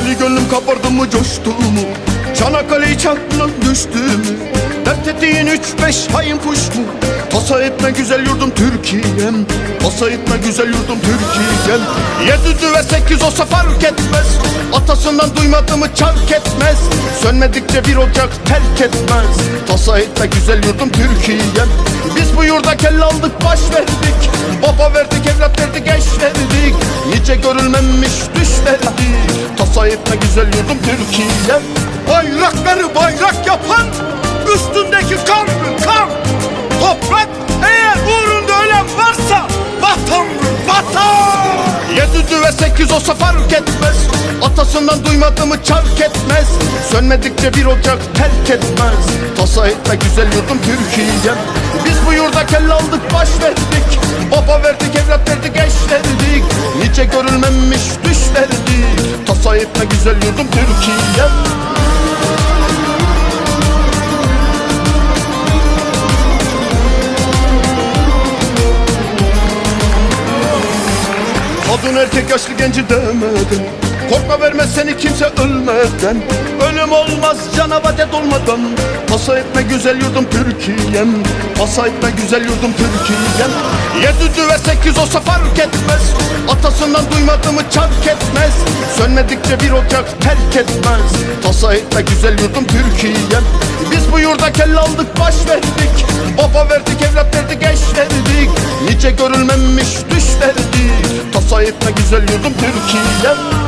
Deli gönlüm kabardı mı coştu mu? Çanakkale'yi çarptın düştü mü? Dert ettiğin üç beş hain kuş mu? Tasa etme güzel yurdum Türkiye'm. Tasa etme güzel yurdum Türkiye'm. Yedi düve sekiz olsa fark etmez. Atasından duymadığımı çark etmez. Sönmedikçe bir ocak terk etmez. Tasa etme güzel yurdum Türkiye'm. Biz bu yurda kelle aldık baş verdik. Baba verdik evlat verdik eş verdik. Nice görülmemiş düş verdik Etme güzel yurdum Türkiye'm Bayrakları bayrak yapan Üstündeki kan kan. Toprak eğer uğrunda ölen varsa Vatandır vatan. Yedi düve sekiz olsa fark etmez. Atasından duymadığımı çark etmez. Sönmedikçe bir ocak terk etmez. Tasa etme güzel yurdum Türkiye'm Biz bu yurda kelle aldık baş verdik. Baba verdik evlat verdik eş verdik. Nice görülmemiş düş verdik Tasa etme güzel yurdum Türkiye'm Kadın erkek yaşlı genci demeden Korkma vermez seni kimse ölmeden. Ölüm olmaz canavar olmadan Pasa etme güzel yurdum Türkiye'm Pasa etme güzel yurdum Türkiye'm Yedi düve sekiz olsa fark etmez. Atasından duymadığımı çark etmez. Sönmedikçe bir ocak terk etmez. Etme güzel yurdum Türkiye'm Biz bu yurda kelle aldık baş verdik. Baba verdik evlat verdik eş verdik. Nice görülmemiş düş verdik. Tasa etme güzel yurdum Türkiye'm